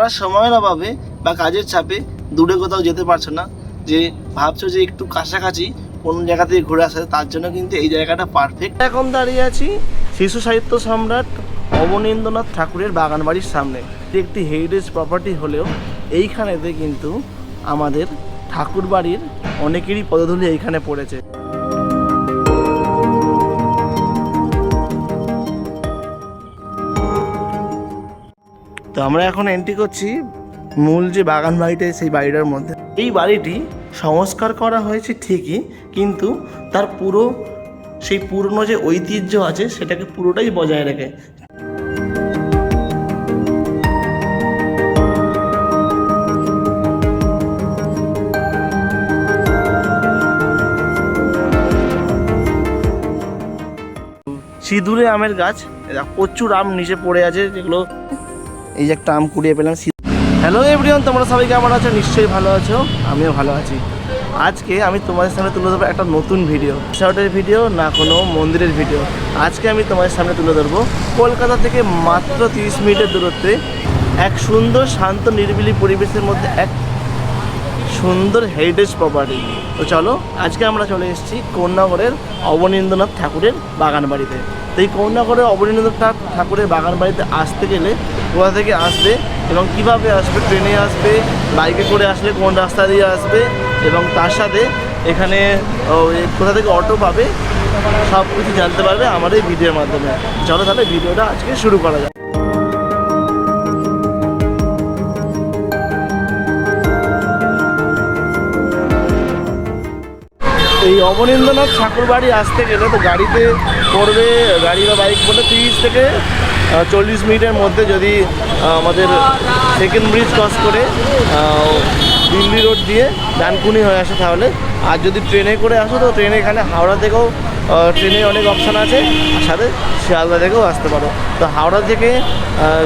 যারা সময়ের অভাবে বা কাজের চাপে দূরে কোথাও যেতে পারছ না। যে ভাবছ যে একটু কাছাকাছি কোন জায়গা থেকে ঘুরে আসে, তার জন্য কিন্তু এই জায়গাটা পারফেক্ট এখন দাঁড়িয়ে আছি শিশু সাহিত্য সম্রাট অবনীন্দ্রনাথ ঠাকুরের বাগান বাড়ির সামনে একটি হেরিটেজ প্রপার্টি হলেও এইখানেতে কিন্তু আমাদের ঠাকুর বাড়ির অনেকেরই পদধূলি এইখানে পড়েছে। আমরা এখন এন্ট্রি করছি মূল যে বাগান বাড়িটা সেই বাড়িটার মধ্যে। এই বাড়িটি সংস্কার করা হয়েছে ঠিকই, কিন্তু তার পুরো সেই পুরনো যে ঐতিহ্য আছে সেটাকে পুরোটাই বজায় রাখে। সিঁদুরে আমের গাছ প্রচুর আম নিচে পড়ে আছে, যেগুলো এই যে একটা আম কুড়িয়ে পেলাম হ্যালো এভরিওয়ান তোমরা সবাই কেমন আছো? নিশ্চয়ই ভালো আছো। আমিও ভালো আছি। আজকে আমি তোমাদের সামনে তুলে ধরবো একটা নতুন ভিডিও শর্টের ভিডিও না কোনো মন্দিরের ভিডিও আজকে আমি তোমাদের সামনে তুলে ধরবো কলকাতা থেকে মাত্র তিরিশ মিনিটের দূরত্বে এক সুন্দর, শান্ত, নিরিবিলি পরিবেশের মধ্যে এক সুন্দর হেরিটেজ প্রপার্টি তো চলো, আজকে আমরা চলে এসেছি কন্যাগড়ের অবনীন্দ্রনাথ ঠাকুরের বাগান বাড়িতে তো এই কন্যাগড়ের অবনীন্দ্রনাথ ঠাকুরের বাগান বাড়িতে আসতে গেলে কোথা থেকে আসবে এবং কীভাবে আসবে, ট্রেনে আসবে, বাইকে করে আসলে কোন রাস্তা দিয়ে আসবে এবং তার সাথে এখানে কোথা থেকে অটো পাবে সব কিছু জানতে পারবে আমার এই ভিডিওর মাধ্যমে। চলো তাহলে ভিডিওটা আজকে শুরু করা যাক। এই অবনীন্দ্রনাথ ঠাকুর বাড়ি আসতে গেলে তো গাড়িতে পড়বে, গাড়ি বা বাইক পড়লে তিরিশ থেকে চল্লিশ মিনিটের মধ্যে যদি আমাদের সেকেন্ড ব্রিজ ক্রস করে দিল্লি রোড দিয়ে ডানকুনি হয়ে আসে তাহলে। আর যদি ট্রেনে করে আসো, তো ট্রেনে এখানে হাওড়া থেকেও ট্রেনে অনেক অপশান আছে। সাথে শিয়ালদা থেকেও আসতে পারো। তো হাওড়া থেকে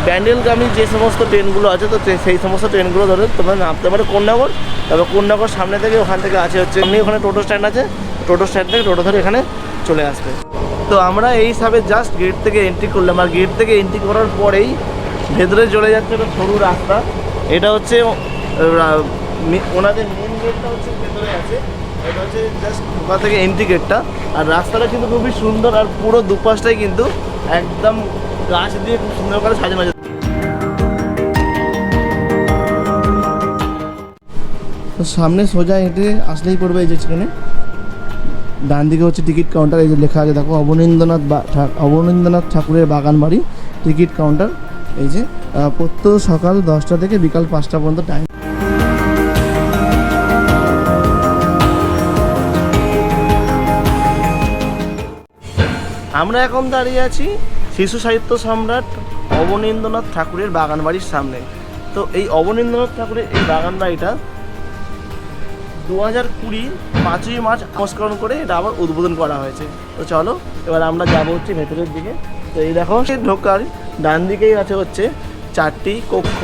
ব্যান্ডেলগামী যে সমস্ত ট্রেনগুলো আছে, তো সেই সমস্ত ট্রেনগুলো ধরে, তোমরা নামতে পারো কন্যাগড় তবে কন্যাগড় সামনে থেকে ওখান থেকে আছে হচ্ছে, এমনি ওখানে টোটো স্ট্যান্ড আছে। টোটো স্ট্যান্ড থেকে টোটো ধরে এখানে চলে আসবে। তো আমরা এই জাস্ট গেট থেকে এন্ট্রি করলাম। আর গেট থেকে এন্ট্রি করার পরেই ভেতরে চলে যাচ্ছে একটা সরু রাস্তা। এটা হচ্ছে ওনাদের মেন গেটটা হচ্ছে ভেতরে আছে। এটা হচ্ছে জাস্ট ওখান থেকে এন্ট্রি গেটটা আর রাস্তাটা কিন্তু খুবই সুন্দর আর পুরো দুপাশটাই কিন্তু একদম গাছ দিয়ে খুব সুন্দর করে সাজানো তো সামনে সোজা হেঁটে আসলেই পড়বে এই যে সেখানে ডান দিকে হচ্ছে টিকিট কাউন্টার এই যে লেখা আছে দেখো অবনীন্দ্রনাথ অবনীন্দ্রনাথ ঠাকুরের বাগান বাড়ি টিকিট কাউন্টার এই যে আহ, প্রত্যহ সকাল দশটা থেকে বিকাল পাঁচটা পর্যন্ত টাইম আমরা এখন দাঁড়িয়ে আছি শিশু সাহিত্য সম্রাট অবনীন্দ্রনাথ ঠাকুরের বাগান বাড়ির সামনে। তো এই অবনীন্দ্রনাথ ঠাকুরের এই বাগান বাড়িটা দু হাজার কুড়ি পাঁচই মার্চ সংস্করণ করে এটা আবার উদ্বোধন করা হয়েছে। তো চলো, এবার আমরা যাব হচ্ছে ভেতরের দিকে। তো এই দেখো, সে ঢোকার ডান দিকেই আছে হচ্ছে চারটি কক্ষ।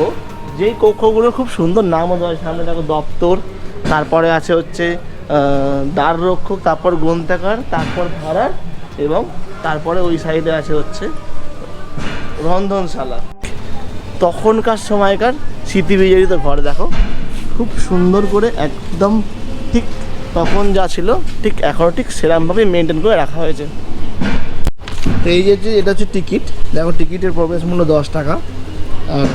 যেই কক্ষগুলো খুব সুন্দর নামও দেওয়া। সামনে দেখো দপ্তর, তারপরে আছে হচ্ছে দ্বার রক্ষক, তারপর গ্রন্থাগার, তারপর ভাড়ার এবং তারপরে ওই সাইডে আছে হচ্ছে রন্ধনশালা। তখনকার সময়কার স্মৃতি বিজড়িত ঘর, দেখো। খুব সুন্দর করে একদম ঠিক তখন যা ছিল, ঠিক এখনও ঠিক সেরকমভাবে মেনটেন করে রাখা হয়েছে। তো এই যে এটা হচ্ছে টিকিট দেখো টিকিটের প্রবেশ মূল্য দশ টাকা। আর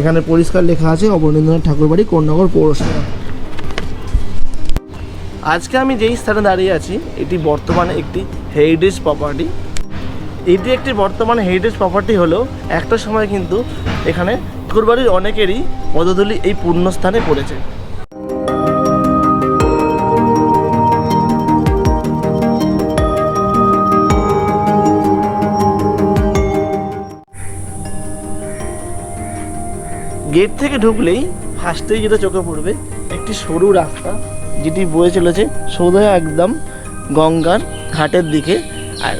এখানে পরিষ্কার লেখা আছে, অবনীন্দ্রনাথ ঠাকুরবাড়ি, কোন্নগর পৌরসভা। আজকে আমি যেই স্থানে দাঁড়িয়ে আছি, এটি বর্তমানে একটি হেরিটেজ প্রপার্টি এটি একটি বর্তমানে হেরিটেজ প্রপার্টি হলেও একটা সময় কিন্তু এখানে ঠাকুরবাড়ির অনেকেরই পদধূলি এই পুণ্যস্থানে পড়েছে। গেট থেকে ঢুকলেই ফার্স্টেই যেটা চোখে পড়বে, একটি সরু রাস্তা যেটি বয়ে চলেছে সোজা একদম গঙ্গার ঘাটের দিকে। আর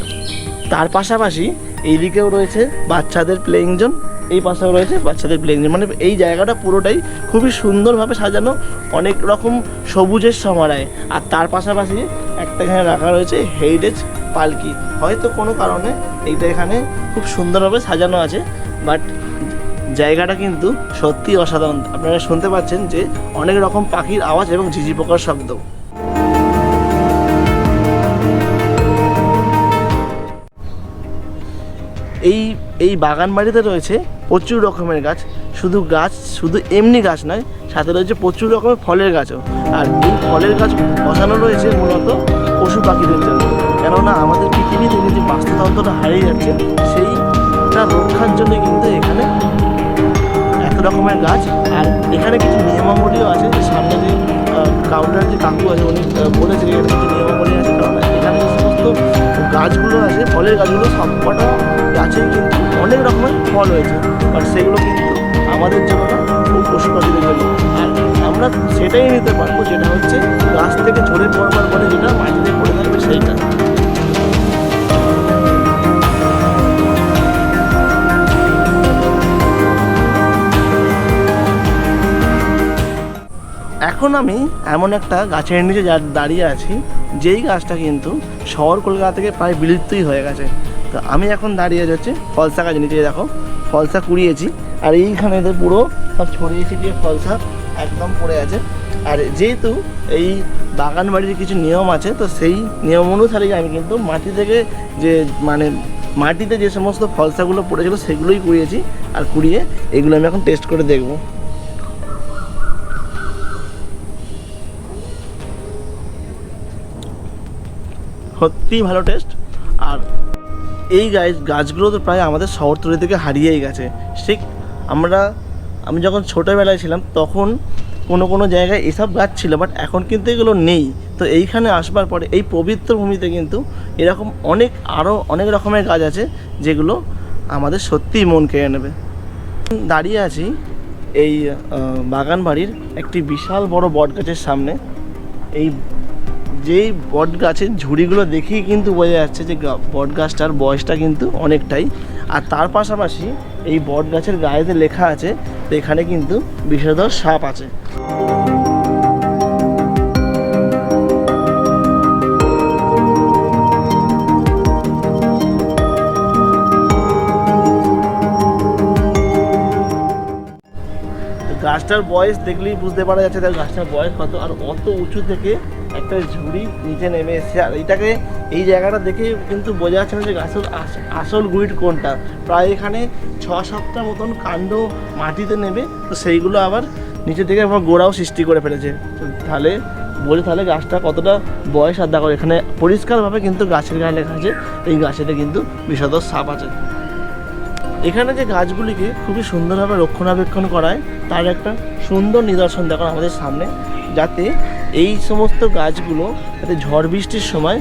তার পাশাপাশি এইদিকেও রয়েছে বাচ্চাদের প্লেয়িং জোন। এই পাশেও রয়েছে, বাচ্চাদের জোন মানে এই জায়গাটা পুরোটাই খুবই সুন্দরভাবে সাজানো, অনেক রকম সবুজের সমারায় আর তার পাশাপাশি একটা এখানে রাখা রয়েছে হেরিটেজ পালকি। হয়তো কোনো কারণে এইটা এখানে খুব সুন্দরভাবে সাজানো আছে, বাট জায়গাটা কিন্তু সত্যি অসাধারণ। আপনারা শুনতে পাচ্ছেন যে অনেক রকম পাখির আওয়াজ এবং ঝিঝি পোকার শব্দ। এই এই বাগান বাড়িতে রয়েছে প্রচুর রকমের গাছ, শুধু গাছ, শুধু এমনি গাছ নয়, সাথে রয়েছে প্রচুর রকমের ফলের গাছও। আর এই ফলের গাছ বসানো রয়েছে মূলত পশু পাখিদের জন্য। কেননা আমাদের পৃথিবী থেকে যে বাস্তুতন্ত্রটা হারিয়ে যাচ্ছে, সেইটা রক্ষার জন্য কিন্তু এখানে এত রকমের গাছ। আর এখানে কিছু নিয়মাবলীও আছে, যে সামনে যে কাউন্টার যে কাকু আছে, উনি বলেছে এখানে কিছু নিয়মাবলী আছে কারণ এখানে যে সমস্ত গাছগুলো আছে, ফলের গাছগুলো সবকটা গাছে কিন্তু অনেক রকমের ফল হয়েছে বাট সেগুলো কিন্তু আমাদের জন্য খুব পশু পাখিদের জন্য। আর আমরা সেটাই নিতে পারব, যেটা হচ্ছে গাছ থেকে ঝরে পড়বার পরে যেটা মাটিতে পড়ে থাকবে সেইটা। এখন আমি এমন একটা গাছের নিচে দাঁড়িয়ে আছি, যেই গাছটা কিন্তু শহর কলকাতা থেকে প্রায় বিলুপ্তই হয়ে গেছে। তো আমি এখন দাঁড়িয়ে যাচ্ছি, ফলসা গাছ, নিচে দেখো, ফলসা কুড়িয়েছি, আর এইখানে পুরো সব ছড়িয়ে ছিটিয়ে ফলসা একদম পড়ে আছে। আর যেহেতু এই বাগান বাড়ির কিছু নিয়ম আছে, তো সেই নিয়ম অনুসারেই আমি কিন্তু মাটি থেকে যে মানে মাটিতে যে সমস্ত ফলসাগুলো পড়েছিল, সেগুলোই কুড়িয়েছি আর কুড়িয়ে এগুলো আমি এখন টেস্ট করে দেখব। সত্যিই ভালো টেস্ট এই গাছ গাছগুলো তো প্রায় আমাদের শহরতলি থেকে হারিয়েই গেছে। ঠিক আমরা, আমি যখন ছোটোবেলায় ছিলাম, তখন কোনো কোনো জায়গায় এসব গাছ ছিল বাট এখন কিন্তু এগুলো নেই। তো এইখানে আসবার পরে, এই পবিত্র ভূমিতে কিন্তু এরকম অনেক আরও অনেক রকমের গাছ আছে, যেগুলো আমাদের সত্যিই মন কেড়ে নেবে। দাঁড়িয়ে আছি এই বাগান বাড়ির একটি বিশাল বড় বট গাছের সামনে। এই যেই বট গাছের ঝুড়িগুলো দেখেই কিন্তু বোঝা যাচ্ছে যে বট গাছটার বয়সটা কিন্তু অনেকটাই। আর তার পাশাপাশি এই বট গাছের গায়েতে লেখা আছে এখানে কিন্তু বিষধর সাপ আছে। গাছটার বয়স দেখলেই বুঝতে পারা যাচ্ছে তার গাছটার বয়স কত, আর অত উঁচু থেকে একটা ঝুড়ি নিচে নেমে এসছে। আর এটাকে এই জায়গাটা দেখে কিন্তু বোঝা যাচ্ছে না যে গাছের আস- আসল গুইড কোনটা। প্রায় এখানে ছ সাতটা মতন কাণ্ড মাটিতে নেবে, তো সেইগুলো আবার নিচে থেকে আবার গোড়াও সৃষ্টি করে ফেলেছে। তাহলে বলে তাহলে গাছটা কতটা বয়স, আর দেখো এখানে পরিষ্কারভাবে কিন্তু গাছের গায়ে লেখা আছে, এই গাছেতে কিন্তু বিষধর সাপ আছে। এখানে যে গাছগুলিকে খুবই সুন্দরভাবে রক্ষণাবেক্ষণ করায়, তার একটা সুন্দর নিদর্শন দেখুন আমাদের সামনে, যাতে এই সমস্ত গাছগুলো যাতে ঝড় বৃষ্টির সময়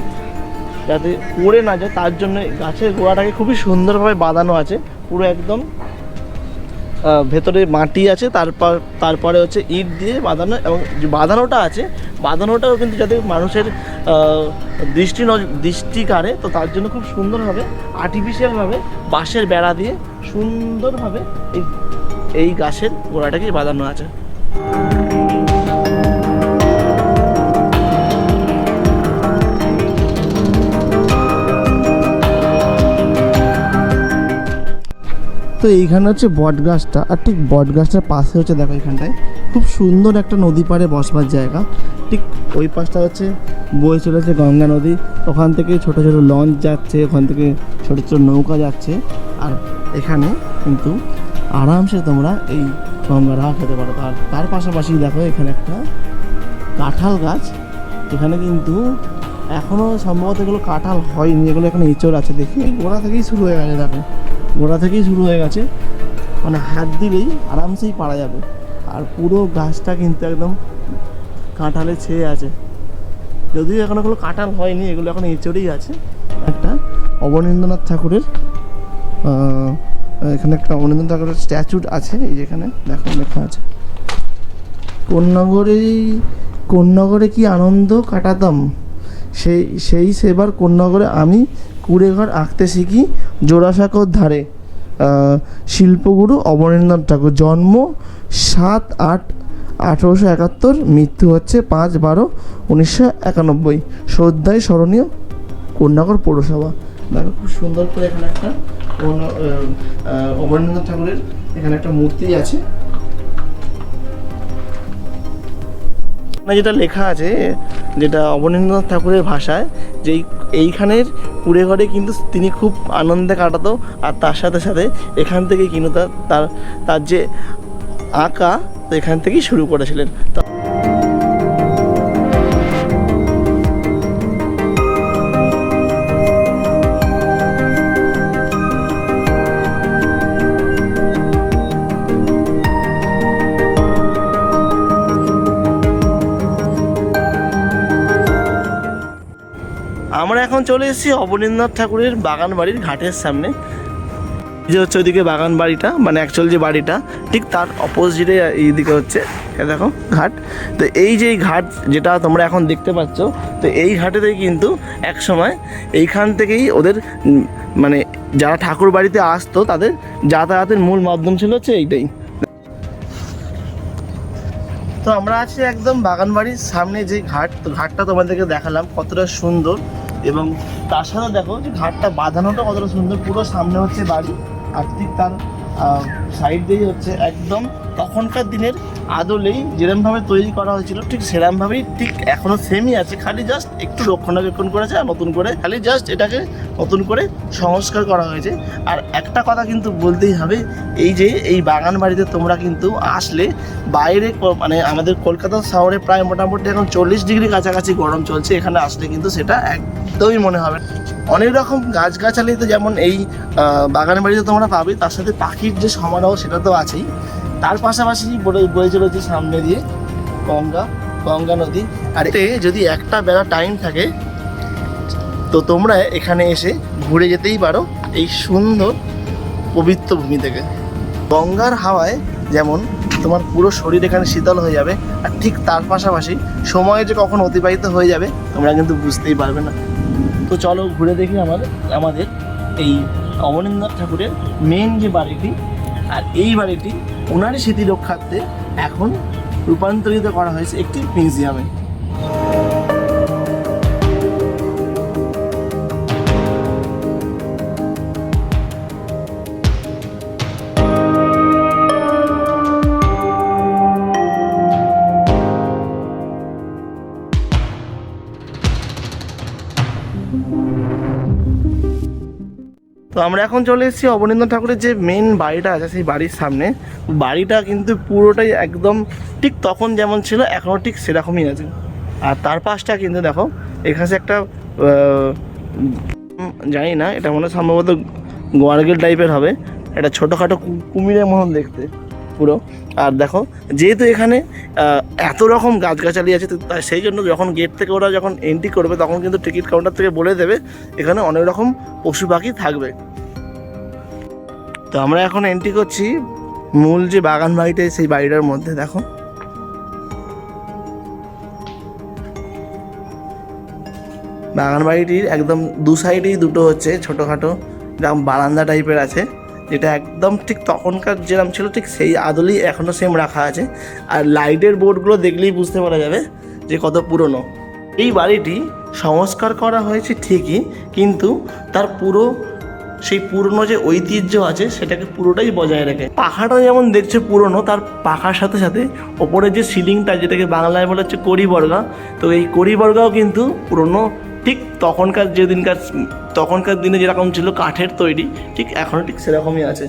যাতে পড়ে না যায়, তার জন্য গাছের গোড়াটাকে খুবই সুন্দরভাবে বাঁধানো আছে। পুরো একদম ভেতরে মাটি আছে, তারপর, তারপরে হচ্ছে ইট দিয়ে বাঁধানো এবং যে বাঁধানোটা আছে, বাঁধানোটাও কিন্তু যাতে মানুষের দৃষ্টি দৃষ্টি কাড়ে, তো তার জন্য খুব সুন্দরভাবে আর্টিফিশিয়ালভাবে বাঁশের বেড়া দিয়ে সুন্দরভাবে এই এই গাছের গোড়াটাকে বাঁধানো আছে। তো এইখানে হচ্ছে বট গাছটা আর ঠিক বট গাছটার পাশে হচ্ছে দেখো এখানটায় খুব সুন্দর একটা নদী পাড়ে বসবার জায়গা। ঠিক ওই পাশটা হচ্ছে বয়ে চলেছে গঙ্গা নদী। ওখান থেকে ছোট ছোট লঞ্চ যাচ্ছে, ওখান থেকে ছোট ছোট নৌকা যাচ্ছে। আর এখানে কিন্তু আরামসে তোমরা এই গঙ্গার হাওয়া খেতে পারো। আর তার পাশাপাশি দেখো এখানে একটা কাঁঠাল গাছ। এখানে কিন্তু এখনও সম্ভবত এগুলো কাঁঠাল হয়নি, এগুলো এখানে এঁচড় আছে দেখি। গোড়া থেকেই শুরু হয়ে গেছে দেখো। গোড়া থেকেই শুরু হয়ে গেছে। মানে হাত দিলেই আরামসেই পারা যাবে। আর পুরো গাছটা কিন্তু একদম কাঁঠালে ছেয়ে আছে। যদিও এখন এগুলো কাঁঠাল হয়নি, এগুলো এখন এঁচড়েই আছে। একটা অবনীন্দ্রনাথ ঠাকুরের এখানে একটা অবনীন্দ্রনাথ ঠাকুরের স্ট্যাচু আছে, এই যেখানে দেখো লেখা আছে। কোন নগরে কোন নগরে কি আনন্দ কাটাতাম? সেই সেই সেবার কোন নগরে আমি কুড়ে ঘর আঁকতে শিখি জোড়াসাঁকোর ধারে। শিল্পগুরু অবনীন্দ্রনাথ ঠাকুর। জন্ম সাত আট আঠেরোশো একাত্তর, মৃত্যু হচ্ছে পাঁচ বারো উনিশশো একানব্বই। শ্রদ্ধায় স্মরণীয় কন্যাগর পৌরসভা। দেখো খুব সুন্দর করে এখানে একটা অমরেন্দ্রনাথ ঠাকুরের এখানে একটা মূর্তি আছে। না যেটা লেখা আছে, যেটা অবনীন্দ্রনাথ ঠাকুরের ভাষায়, যে এইখানের কুড়ে ঘরে কিন্তু তিনি খুব আনন্দে কাটাতো, আর তার সাথে সাথে এখান থেকে কিন্তু তার তার তার যে আঁকা, তো এখান থেকেই শুরু করেছিলেন। আমরা এখন চলে এসেছি অবনীন্দ্রনাথ ঠাকুরের বাগান বাড়ির ঘাটের সামনে। যে হচ্ছে ওইদিকে বাগান বাড়িটা মানে অ্যাকচুয়াল যে বাড়িটা, ঠিক তার অপোজিটে এইদিকে হচ্ছে দেখো ঘাট। তো এই যে ঘাট যেটা তোমরা এখন দেখতে পাচ্ছ, তো এই ঘাটেতেই কিন্তু এক সময় এইখান থেকেই ওদের মানে যারা ঠাকুর বাড়িতে আসতো, তাদের যাতায়াতের মূল মাধ্যম ছিল হচ্ছে এইটাই। তো আমরা আছি একদম বাগান বাড়ির সামনে যে ঘাট, তো ঘাটটা তোমাদেরকে দেখালাম কতটা সুন্দর। এবং তার সাথে দেখো যে ঘাটটা বাঁধানোটা কতটা সুন্দর। পুরো সামনে হচ্ছে বাড়ি আর ঠিক তার সাইড দিয়েই হচ্ছে একদম তখনকার দিনের আদলেই যেরমভাবে তৈরি করা হয়েছিল, ঠিক সেরমভাবেই ঠিক এখনও সেমই আছে। খালি জাস্ট একটু রক্ষণাবেক্ষণ করেছে আর নতুন করে খালি জাস্ট এটাকে নতুন করে সংস্কার করা হয়েছে। আর একটা কথা কিন্তু বলতেই হবে, এই যে এই বাগান বাড়িতে তোমরা কিন্তু আসলে বাইরে মানে আমাদের কলকাতা শহরে প্রায় মোটামুটি এখন চল্লিশ ডিগ্রি কাছাকাছি গরম চলছে, এখানে আসলে কিন্তু সেটা একদমই মনে হবে অনেক রকম গাছগাছালিতে যেমন এই বাগান বাড়িতে তোমরা পাবে, তার সাথে পাখির যে সমারোহ সেটা তো আছেই। তার পাশাপাশি বয়ে চলেছে সামনে দিয়ে গঙ্গা গঙ্গা নদী। আর এতে যদি একটা বেলা টাইম থাকে, তো তোমরা এখানে এসে ঘুরে যেতেই পারো এই সুন্দর পবিত্র ভূমি থেকে। গঙ্গার হাওয়ায় যেমন তোমার পুরো শরীর এখানে শীতল হয়ে যাবে, আর ঠিক তার পাশাপাশি সময় যে কখন অতিবাহিত হয়ে যাবে, তোমরা কিন্তু বুঝতেই পারবে না। তো চলো ঘুরে দেখি আমাদের আমাদের এই অমরেন্দ্রনাথ ঠাকুরের মেন যে বাড়িটি আর এই বাড়িটি ওনারই স্মৃতি রক্ষার্থে এখন রূপান্তরিত করা হয়েছে একটি মিউজিয়ামে। তো আমরা এখন চলে এসেছি অবনীন্দ্রনাথ ঠাকুরের যে মেন বাড়িটা আছে, সেই বাড়ির সামনে। বাড়িটা কিন্তু পুরোটাই একদম ঠিক তখন যেমন ছিল, এখনও ঠিক সেরকমই আছে। আর তার পাশটা কিন্তু দেখো, এখানে একটা জানি না, এটা মনে সম্ভবত গোয়ারগেল টাইপের হবে। এটা ছোটোখাটো কুমিরের মতন দেখতে, পুরো। আর দেখো, যেহেতু এখানে এত রকম গাছগাছালি আছে, তো সেই জন্য যখন গেট থেকে ওরা যখন এন্ট্রি করবে, তখন কিন্তু টিকিট কাউন্টার থেকে বলে দেবে, এখানে অনেক রকম পশু পাখি থাকবে। তো আমরা এখন এন্ট্রি করছি মূল যে বাগান বাড়িটা, সেই বাড়িটার মধ্যে, দেখো। বাগান বাড়িটির একদম দু সাইডেই দুটো হচ্ছে, ছোটোখাটো এরকম বারান্দা টাইপের আছে। যেটা একদম ঠিক তখনকার যেরকম ছিল, ঠিক সেই আদলেই এখনও সেম রাখা আছে। আর লাইটের বোর্ডগুলো দেখলেই বুঝতে পারা যাবে যে কত পুরনো। এই বাড়িটি সংস্কার করা হয়েছে ঠিকই, কিন্তু তার পুরো সেই পুরনো যে ঐতিহ্য আছে, সেটাকে পুরোটাই বজায় রাখে। পাখাটা যেমন দেখছে পুরনো, তার পাখার সাথে সাথে ওপরে যে সিলিংটা যেটাকে বাংলায় বলা হচ্ছে কড়িবর্গা তো এই কড়িবর্গাও কিন্তু পুরনো ঠিক তখনকার যে দিনকার, তখনকার দিনে যেরকম ছিল কাঠের তৈরি, ঠিক এখনও ঠিক সেরকমই আছে।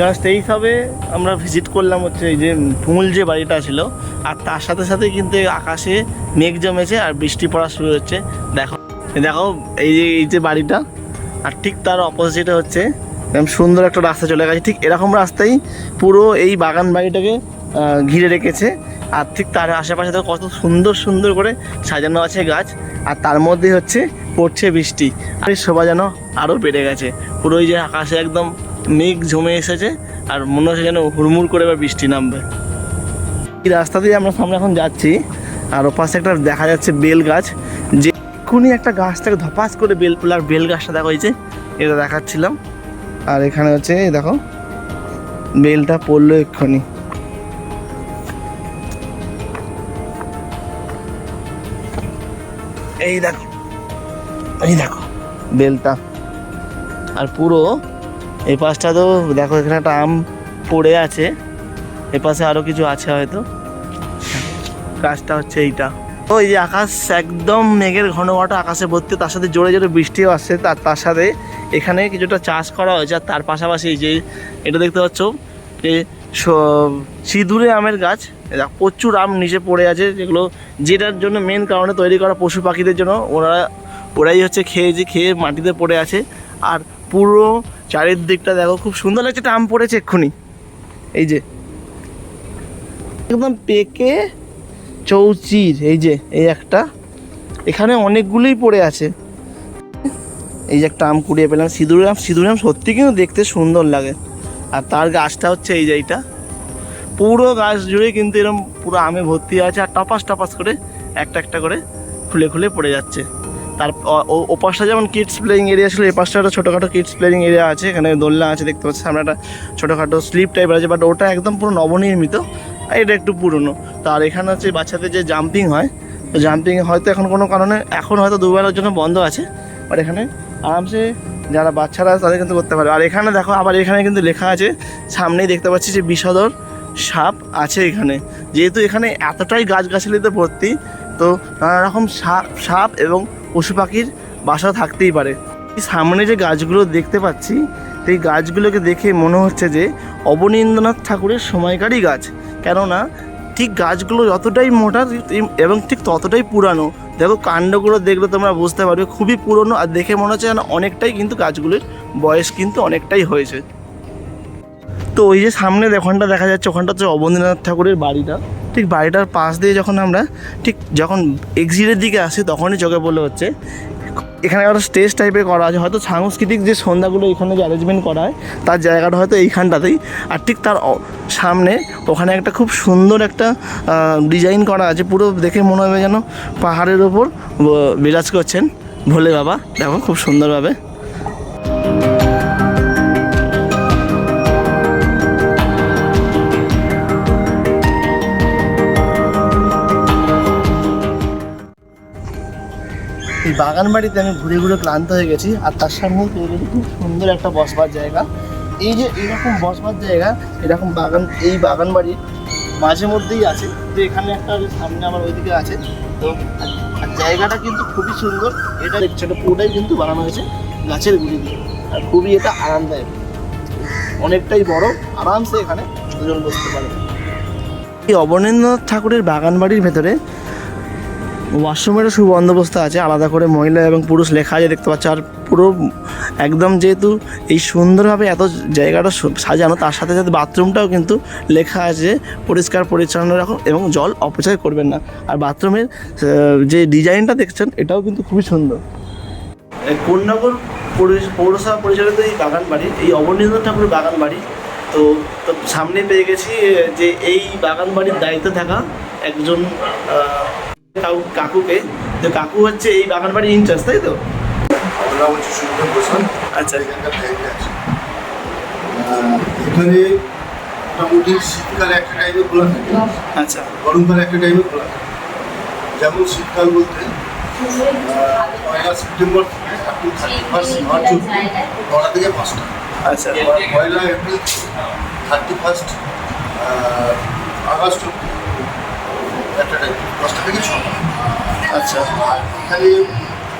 জাস্ট এই সবে আমরা ভিজিট করলাম হচ্ছে এই যে মূল যে বাড়িটা ছিল, আর তার সাথে সাথে কিন্তু আকাশে মেঘ জমেছে আর বৃষ্টি পড়া শুরু হচ্ছে। দেখো। দেখো, এই যে এই যে বাড়িটা, আর ঠিক তার অপোজিটে হচ্ছে একদম সুন্দর একটা রাস্তা চলে গেছে। ঠিক এরকম রাস্তাই পুরো এই বাগান বাড়িটাকে ঘিরে রেখেছে। আর ঠিক তার আশেপাশে দেখো কত সুন্দর সুন্দর করে সাজানো আছে গাছ। আর তার মধ্যে হচ্ছে, পড়ছে বৃষ্টি। আর শোভা যেন আরও বেড়ে গেছে। পুরো ওই যে আকাশে একদম মেঘ জমে এসেছে, আর মনে হচ্ছে যেন হুড়মুড় করে এবার বৃষ্টি নামবে। এই রাস্তা দিয়ে আমরা সামনে এখন যাচ্ছি, আর ওপাশে একটা দেখা যাচ্ছে বেল গাছ, যে এক্ষুনি একটা গাছ থেকে ধপাস করে বেল আর বেল গাছটা দেখা হয়েছে এটা দেখাচ্ছিলাম। আর এখানে হচ্ছে দেখো, বেলটা পড়ল এক্ষুনি। এই দেখো এই দেখো, বেলটা। আর পুরো এই পাশটা তো, দেখো এখানে একটা আম পড়ে আছে। এ পাশে আরও কিছু আছে হয়তো। গাছটা হচ্ছে এইটা। ওই যে আকাশ একদম মেঘের ঘন ঘট আকাশে ভর্তি, তার সাথে জোরে জোরে বৃষ্টিও আসছে তার তার সাথে এখানে কিছুটা চাষ করা হয়েছে, আর তার পাশাপাশি যে এটা দেখতে পাচ্ছ যে সিঁদুরে আমের গাছ প্রচুর আম নিচে পড়ে আছে, যেগুলো যেটার জন্য মেন কারণে তৈরি করা পশু পাখিদের জন্য ওরা ওরাই হচ্ছে খেয়েছে খেয়ে মাটিতে পড়ে আছে, আর পুরো চারিদিকটা দেখো খুব সুন্দর লাগছে, একটা আম পড়েছে এক্ষুনি। এই যে, একদম পেকে চৌচির, এই যে, এই একটা। এখানে অনেকগুলোই পড়ে আছে। এই যে একটা আম কুড়িয়ে পেলাম। সিঁদুর আম সিঁদুর আম সত্যি কিন্তু দেখতে সুন্দর লাগে। আর তার গাছটা হচ্ছে এই যে এইটা। পুরো গাছ জুড়ে কিন্তু এরকম পুরো আমে ভর্তি আছে আর টপাস টপাস করে একটা একটা করে খুলে খুলে পড়ে যাচ্ছে। তার ওপাশটা যেমন কিডস প্লেয়িং এরিয়া ছিল, এই পাশটা একটা ছোটোখাটো কিডস প্লেয়িং এরিয়া আছে। এখানে দোলনা আছে, দেখতে পাচ্ছি সামনে একটা ছোটোখাটো স্লিপ টাইপের আছে বাট ওটা একদম পুরো নবনির্মিত। এটা একটু পুরনো। তার এখানে হচ্ছে বাচ্চাদের যে জাম্পিং হয়, তো জাম্পিং হয়তো এখন কোনো কারণে এখন হয়তো দুবেলার জন্য বন্ধ আছে বাট এখানে আরামসে যারা বাচ্চারা তাদের কিন্তু করতে পারে। আর এখানে দেখো, আবার এখানে কিন্তু লেখা আছে, সামনেই দেখতে পাচ্ছি যে বিষধর সাপ আছে এখানে। যেহেতু এখানে এতটাই গাছগাছালিতে ভর্তি, তো নানা রকম সাপ সাপ এবং পশু পাখির বাসা থাকতেই পারে। সামনে যে গাছগুলো দেখতে পাচ্ছি এই গাছগুলোকে দেখে মনে হচ্ছে যে অবনীন্দ্রনাথ ঠাকুরের সময়কারই গাছ। কেননা ঠিক গাছগুলো যতটাই মোটা, এবং ঠিক ততটাই পুরানো, দেখো কাণ্ডগুলো দেখলে তোমরা বুঝতে পারবে, খুবই পুরনো আর দেখে মনে হচ্ছে যেন অনেকটাই কিন্তু গাছগুলির বয়স কিন্তু অনেকটাই হয়েছে। তো ওই যে সামনে ওখানটা দেখা যাচ্ছে, ওখানটা হচ্ছে অবনীন্দ্রনাথ ঠাকুরের বাড়িটা। ঠিক বাড়িটার পাশ দিয়ে যখন আমরা, ঠিক যখন এক্সিটের দিকে আসি, তখনই চোখে পড়লে হচ্ছে এখানে একটা স্টেজ টাইপের করা আছে। হয়তো সাংস্কৃতিক যে সন্ধ্যাগুলো এখানে যে অ্যারেঞ্জমেন্ট করা হয়, তার জায়গাটা হয়তো এইখানটাতেই। আর ঠিক তার সামনে ওখানে একটা খুব সুন্দর একটা ডিজাইন করা আছে। পুরো দেখে মনে হবে যেন পাহাড়ের ওপর বিরাজ করছেন ভোলে বাবা। দেখো খুব সুন্দরভাবে। এই বাগান বাড়িতে আমি ঘুরে ঘুরে ক্লান্ত হয়ে গেছি, আর তার সামনে হয়েছে খুব সুন্দর একটা বসবার জায়গা। এই যে এরকম বসবার জায়গা, এরকম বাগান, এই বাগান বাড়ির মাঝে মধ্যেই আছে তো এখানে একটা সামনে আমার ওইদিকে আছে। তো জায়গাটা কিন্তু খুবই সুন্দর, এটা এটা পুরোটাই কিন্তু বানানো হয়েছে গাছের গুঁড়ি দিয়ে। আর খুবই এটা আরামদায়ক। অনেকটাই বড়, আরামসে এখানে দুজন বসতে পারে এই অবনীন্দ্রনাথ ঠাকুরের বাগান বাড়ির ভেতরে ওয়াশরুমেরও সুবন্দোবস্ত আছে, আলাদা করে মহিলা এবং পুরুষ লেখা আছে, দেখতে পাচ্ছ। আর পুরো একদম যেহেতু এই সুন্দরভাবে এত জায়গাটা সাজানো, তার সাথে সাথে বাথরুমটাও কিন্তু লেখা আছে, পরিষ্কার, পরিচ্ছন্ন রাখুন এবং জল অপচয় করবেন না। আর বাথরুমের যে ডিজাইনটা দেখছেন, এটাও কিন্তু খুবই সুন্দর। এই কোন্নগর পৌরসভা পরিচালিত এই বাগান বাড়ি এই অবনীন্দ্র ঠাকুরের বাগান বাড়ি তো তো সামনে পেয়ে গেছি যে এই বাগান বাড়ির দায়িত্বে থাকা একজন কাকু- কাকুকে। তো কাকু হচ্ছে এই বাগান বাড়ির ইনচার্জ তাই তো? আচ্ছা। এখানে মোটামুটি শীতকালে একটা টাইমে খোলা থাকে। আচ্ছা। গরমকালে একটা টাইমে খোলা থাকে। যেমন শীতকাল বলতে পয়লা সেপ্টেম্বর থেকে আপনি থার্টি ফার্স্ট মার্চ অব্দি নটা থেকে পাঁচটা। আচ্ছা। পয়লা এপ্রিল থার্টি ফার্স্ট আগস্ট অব্দি একটা টাইম দশটা থেকে ছটা আচ্ছা আর এখানে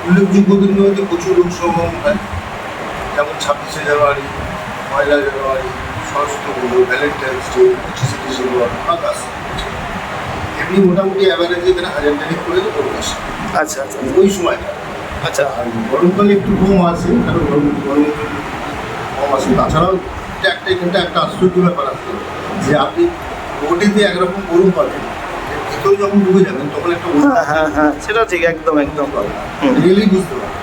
উল্লেখযোগ্য দিন হচ্ছে প্রচুর উৎসব হয়। যেমন ছাব্বিশে জানুয়ারি পয়লা January Saraswati Puja Valentine's day পঁচিশে ডিসেম্বর আগস্ট। এমনি মোটামুটি অ্যাভারেজে এখানে হাজার টাকা করে লোক আসে আচ্ছা আচ্ছা। ওই সময়টা। আচ্ছা। আর গরমকালে একটু কম আসে কারণ গরম গরম কম আসে তাছাড়াও একটা এখানটা একটা আশ্চর্য ব্যাপার আছে যে আপনি রোডেতে একরকম গরম পাবেন ভেতরে যখন ঢুকে যাবেন তখন একটা হ্যাঁ হ্যাঁ হ্যাঁ সেটা ঠিক একদম একদম। রিয়েলি বুঝতে পারবেন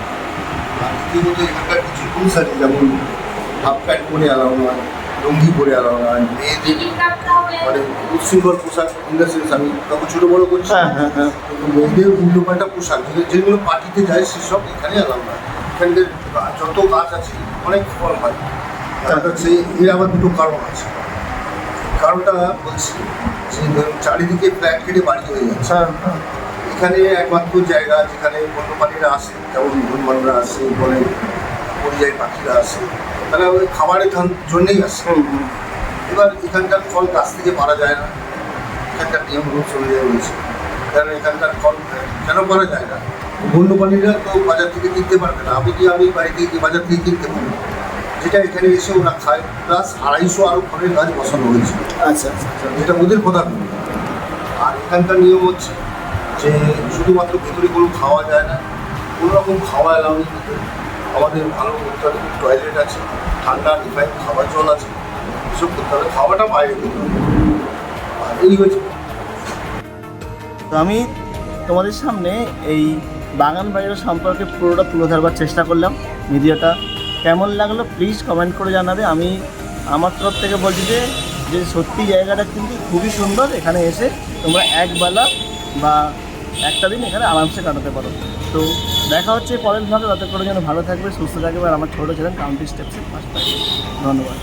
দ্বিতীয়ত এখানকার কিছু রুলস আছে যেমন হাফ প্যান্ট পরে আলাও নয় লুঙ্গি পরে আলাও নয় মেয়েদের মানে উচ্ছৃঙ্খল পোশাক ইন দ্য আমি তখন ছোটো বড়ো করছি হ্যাঁ হ্যাঁ হ্যাঁ। কিন্তু মেয়েদের উল্টো পাল্টা পোশাক যেগুলো- যেগুলো পার্টিতে যায় সেসব এখানে আলাও নয় এখানকার যত গাছ আছে অনেক ফল হয়। তার হচ্ছে এর আবার দুটো কারণ আছে। কারণটা বলছি যে ধরুন চারিদিকে ফ্ল্যাট কেটে বাড়ি হয়ে যাচ্ছে। হ্যাঁ এখানে একমাত্র জায়গা যেখানে বন্যপ্রাণীরা আসে যেমন হনুমানরা আসে বলে পরিযায়ী পাখিরা আসে তারা ওই খাবারের ধান- জন্যেই আসে। এবার এখানকার ফল গাছ থেকে পারা যায় না। এখানকার নিয়ম রূপ চলে যায় রয়েছে কারণ এখানকার ফল কেন পারা যায় না? বন্যপ্রাণীরা তো বাজার থেকে কিনতে পারবে না। আমি কি আমি বাড়ি থেকে বাজার থেকে কিনতে পারব? যেটা এখানে এসে ওরা খায় প্লাস আড়াইশো আরও ফলের গাছ বসানো হয়েছে। আচ্ছা। যেটা ওদের কথা আর এখানকার নিয়ম হচ্ছে যে শুধুমাত্র ভেতরে কোনো খাওয়া যায় না কোনো রকম খাওয়া এলাও নেই আমাদের ভালো অত্যাধুনিক টয়লেট আছে ঠান্ডা রিফাইন খাবার জল আছে এসব করতে হবে খাওয়াটা বাইরে করতে হবে। আর এই হয়েছে। তো আমি তোমাদের সামনে এই বাগান বাড়ির সম্পর্কে পুরোটা তুলে ধরবার চেষ্টা করলাম। ভিডিওটা কেমন লাগল প্লিজ কমেন্ট করে জানাবে। আমি আমার তরফ থেকে বলছি যে যে সত্যি জায়গাটা কিন্তু খুবই সুন্দর, এখানে এসে তোমরা একবেলা বা একটা দিন এখানে আরামসে কাটাতে পারো। তো দেখা হচ্ছে পরের ভাগে করে যেন ভালো থাকবে, সুস্থ থাকবে, আর আমার ছোটো ছিলেন কাউন্টি স্টেপসের পাশে থাকবে ধন্যবাদ।